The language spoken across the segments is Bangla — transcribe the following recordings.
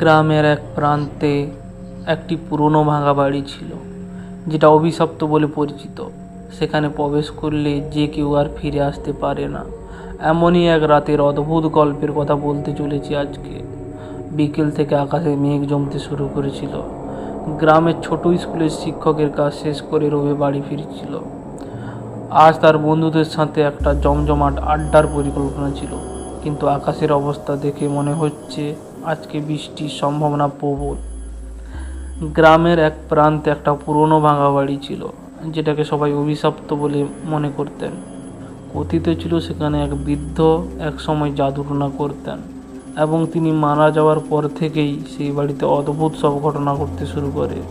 গ্রামের এক প্রান্তে একটি পুরনো ভাঙা বাড়ি ছিল, যেটা অভিশপ্ত বলে পরিচিত। সেখানে প্রবেশ করলে যে কেউ আর ফিরে আসতে পারে না। এমনই এক রাতের অদ্ভুত গল্পের কথা বলতে চলেছি আজকে। বিকেল থেকে আকাশে মেঘ জমতে শুরু করেছিল। গ্রামের ছোট স্কুলের শিক্ষকের কাজ শেষ করে রবি বাড়ি ফিরছিল। আজ তার বন্ধুদের সাথে একটা জমজমাট আড্ডার পরিকল্পনা ছিল, কিন্তু আকাশের অবস্থা দেখে মনে হচ্ছে আজকে বৃষ্টির সম্ভাবনা প্রবল। গ্রামের এক প্রান্তে একটা পুরনো ভাঙা বাড়ি ছিল, যেটাকে সবাই অভিশপ্ত বলে মনে করতেন। কথিত ছিল সেখানে এক বৃদ্ধ এক সময় জাদুটনা করতেন এবং তিনি মারা যাওয়ার পর থেকেই সেই বাড়িতে অদ্ভুত সব ঘটনা ঘটতে শুরু করে।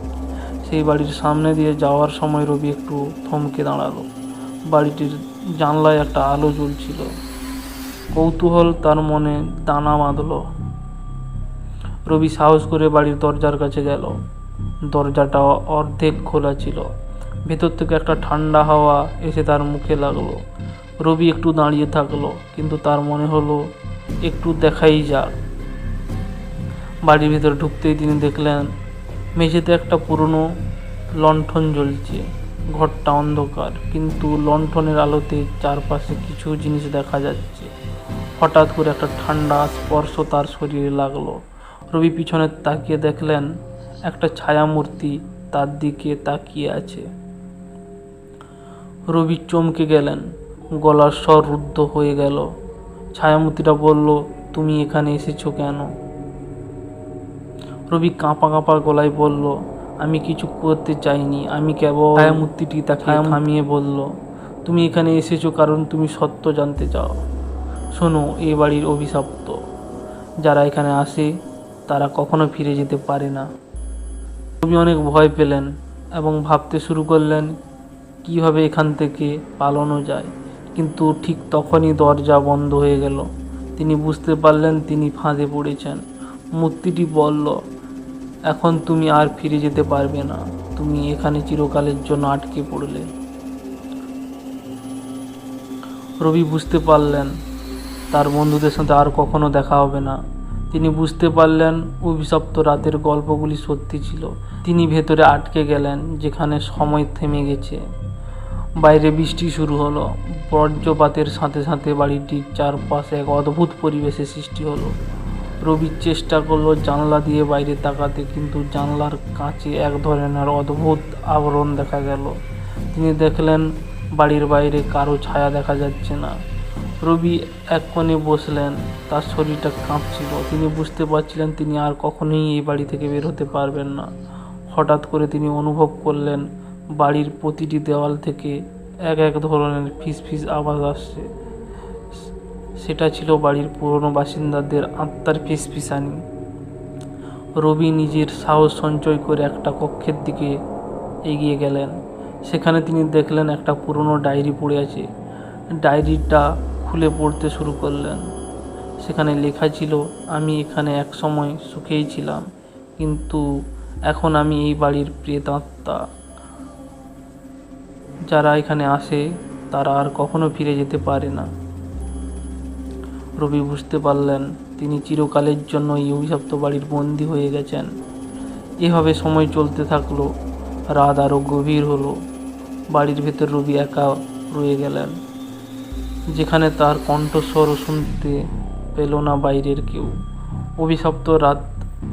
সেই বাড়ির সামনে দিয়ে যাওয়ার সময় রবি একটু থমকে দাঁড়াল। বাড়িটির জানলায় একটা আলো জ্বলছিল। কৌতূহল তার মনে দানা বাঁধলো। রবি সাহস করে বাড়ির দরজার কাছে গেল। দরজাটা অর্ধেক খোলা ছিল। ভেতর থেকে একটা ঠান্ডা হাওয়া এসে তার মুখে লাগল। রবি একটু দাঁড়িয়ে থাকল, কিন্তু তার মনে হলো, একটু দেখাই যাক। বাড়ির ভিতরে ঢুকতেই তিনি দেখলেন, মেঝেতে একটা পুরনো লণ্ঠন জ্বলছে। ঘরটা অন্ধকার, কিন্তু লণ্ঠনের আলোতে চারপাশে কিছু জিনিস দেখা যাচ্ছে। হঠাৎ করে একটা ঠান্ডা স্পর্শ তার শরীরে লাগল। রবি পিছনে তাকিয়ে দেখলেন একটা ছায়ামূর্তি তার দিকে তাকিয়ে আছে। রবি চমকে গেলেন গলার স্বর রুদ্ধ হয়ে গেল। ছায়ামূর্তিটা বলল তুমি এখানে এসেছ কেন? রবি কাঁপা কাঁপা গলায় বলল আমি কিছু করতে চাইনি আমি কেবল ছায়ামূর্তিটি তাকে থামিয়ে বলল তুমি এখানে এসেছ কারণ তুমি সত্য জানতে চাও। শোনো এ বাড়ির অভিশপ্ত। যারা এখানে আসে তারা কখনো ফিরে যেতে পারে না। রবি অনেক ভয় পেলেন এবং ভাবতে শুরু করলেন, কীভাবে এখান থেকে পালানো যায়? কিন্তু ঠিক তখনই দরজা বন্ধ হয়ে গেল। তিনি বুঝতে পারলেন তিনি ফাঁদে পড়েছেন। মূর্তিটি বলল, এখন তুমি আর ফিরে যেতে পারবে না। তুমি এখানে চিরকালের জন্য আটকে পড়লে। রবি বুঝতে পারলেন, তার বন্ধুদের সাথে আর কখনো দেখা হবে না। তিনি বুঝতে পারলেন অভিশপ্ত রাতের গল্পগুলি সত্যি ছিল। তিনি ভেতরে আটকে গেলেন, যেখানে সময় থেমে গেছে। বাইরে বৃষ্টি শুরু হলো। বজ্রপাতের সাথে সাথে বাড়িটির চারপাশে এক অদ্ভুত পরিবেশের সৃষ্টি হলো। রবি চেষ্টা করল জানলা দিয়ে বাইরে তাকাতে, কিন্তু জানলার কাঁচে এক ধরনের অদ্ভুত আবরণ দেখা গেল। তিনি দেখলেন বাড়ির বাইরে কারও ছায়া দেখা যাচ্ছে না। রবি এক কোণে বসলেন, তার শরীরটা কাঁপছিল। তিনি বুঝতে পারছিলেন তিনি আর কখনোই এই বাড়ি থেকে বের হতে পারবেন না। হঠাৎ করে তিনি অনুভব করলেন, বাড়ির প্রতিটি দেওয়াল থেকে এক এক ধরনের ফিস ফিস আওয়াজ আসছে। সেটা ছিল বাড়ির পুরনো বাসিন্দাদের আত্মার ফিসফিসানি। রবি নিজের সাহস সঞ্চয় করে একটা কক্ষের দিকে এগিয়ে গেলেন। সেখানে তিনি দেখলেন একটা পুরনো ডায়েরি পড়ে আছে। ডায়েরিটা খুলে পড়তে শুরু করলেন। সেখানে লেখা ছিল, আমি এখানে এক সময় সুখেই ছিলাম, কিন্তু এখন আমি এই বাড়ির প্রেতাত্মা। যারা এখানে আসে, তারা আর কখনো ফিরে যেতে পারে না। রবি বুঝতে পারলেন, তিনি চিরকালের জন্য এই অভিশপ্ত বাড়ির বন্দী হয়ে গেছেন। এভাবে সময় চলতে থাকল, রাত আরও গভীর হলো। বাড়ির ভেতর রবি একা রয়ে গেলেন। যেখানে তার কণ্ঠস্বরও শুনতে পেল না বাইরের কেউ। অভিশপ্ত রাত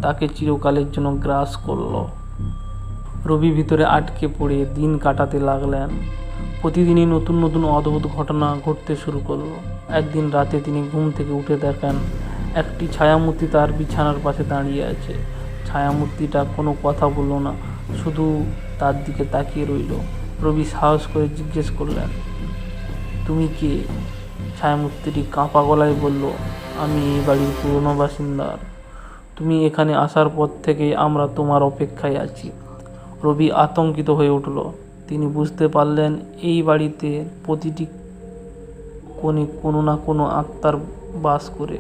তাকে চিরকালের জন্য গ্রাস করল। রবি ভিতরে আটকে পড়ে দিন কাটাতে লাগলেন। প্রতিদিনই নতুন নতুন অদ্ভুত ঘটনা ঘটতে শুরু করল। একদিন রাতে তিনি ঘুম থেকে উঠে দেখেন, একটি ছায়ামূর্তি তার বিছানার পাশে দাঁড়িয়ে আছে। ছায়ামূর্তিটা কোনো কথা বলল না, শুধু তার দিকে তাকিয়ে রইল। রবি সাহস করে জিজ্ঞেস করলেন তুমি কে? ছায়ামূর্তিটি কাঁপা গলায় বলল, আমি এই বাড়ির পুরনো বাসিন্দার। তুমি এখানে আসার পর থেকেই আমরা তোমার অপেক্ষায় আছি। রবি আতঙ্কিত হয়ে উঠল। তিনি বুঝতে পারলেন, এই বাড়িতে প্রতিটি কোণে কোনো না কোনো আত্মার বাস করে।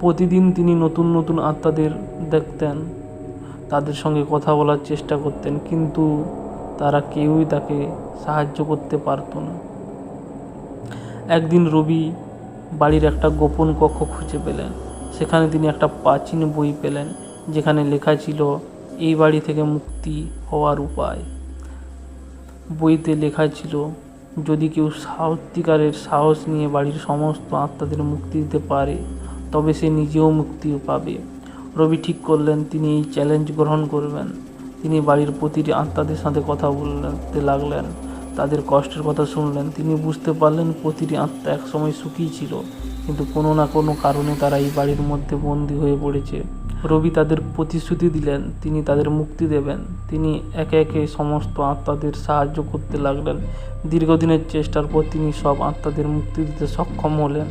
প্রতিদিন তিনি নতুন নতুন আত্মাদের দেখতেন, তাদের সঙ্গে কথা বলার চেষ্টা করতেন, কিন্তু তারা কেউই তাকে সাহায্য করতে পারতো না। একদিন রবি বাড়ির একটা গোপন কক্ষ খুঁজে পেলেন। সেখানে তিনি একটা প্রাচীন বই পেলেন, যেখানে লেখা ছিল, এই বাড়ি থেকে মুক্তি হওয়ার উপায়। বইতে লেখা ছিল, যদি কেউ সত্যিকারের সাহস নিয়ে বাড়ির সমস্ত আত্মাদের মুক্তি দিতে পারে, তবে সে নিজেও মুক্তি পাবে। রবি ঠিক করলেন, তিনি এই চ্যালেঞ্জ গ্রহণ করবেন। তিনি বাড়ির প্রতিটি আত্মাদের সাথে কথা বলতে লাগলেন। তাদের কষ্টের কথা শুনলেন। তিনি বুঝতে পারলেন প্রতিটি আত্মা একসময় সুখী ছিল, কিন্তু কোনো না কোনো কারণে তারা এই বাড়ির মধ্যে বন্দী হয়ে পড়েছে। রবি তাদের প্রতিশ্রুতি দিলেন, তিনি তাদের মুক্তি দেবেন। তিনি একে একে সমস্ত আত্মাদের সাহায্য করতে লাগলেন। দীর্ঘদিনের চেষ্টার পর তিনি সব আত্মাদের মুক্তি দিতে সক্ষম হলেন।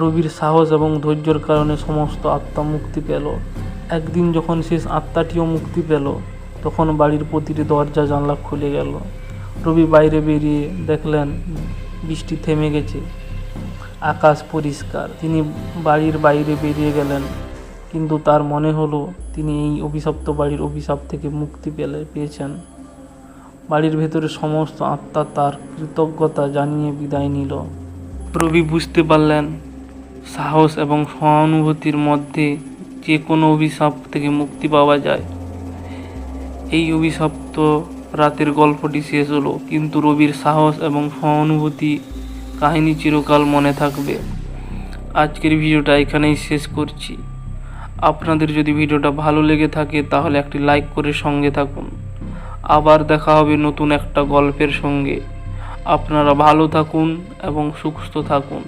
রবির সাহস এবং ধৈর্যের কারণে সমস্ত আত্মা মুক্তি পেল। একদিন যখন শেষ আত্মাটিও মুক্তি পেল তখন বাড়ির প্রতিটি দরজা জানলা খুলে গেল। রবি বাইরে বেরিয়ে দেখলেন বৃষ্টি থেমে গেছে। আকাশ পরিষ্কার। তিনি বাড়ির বাইরে বেরিয়ে গেলেন, কিন্তু তার মনে হলো তিনি এই অভিশপ্ত বাড়ির অভিশাপ থেকে মুক্তি পেলে, পেয়েছেন। বাড়ির ভেতরে সমস্ত আত্মা তার কৃতজ্ঞতা জানিয়ে বিদায় নিল। রবি বুঝতে পারলেন, সাহস এবং সহানুভূতির মধ্যে যে কোনো অভিশাপ থেকে মুক্তি পাওয়া যায়। এই অভিশপ্ত রাতের গল্পটি শেষ হলো, কিন্তু রবির সাহস এবং সহানুভূতি কাহিনী চিরকাল মনে থাকবে। আজকের ভিডিওটা এখানেই শেষ করছি। আপনাদের যদি ভিডিওটা ভালো লেগে থাকে, তাহলে একটি লাইক করে সঙ্গে থাকুন। আবার দেখা হবে নতুন একটা গল্পের সঙ্গে। আপনারা ভালো থাকুন এবং সুস্থ থাকুন।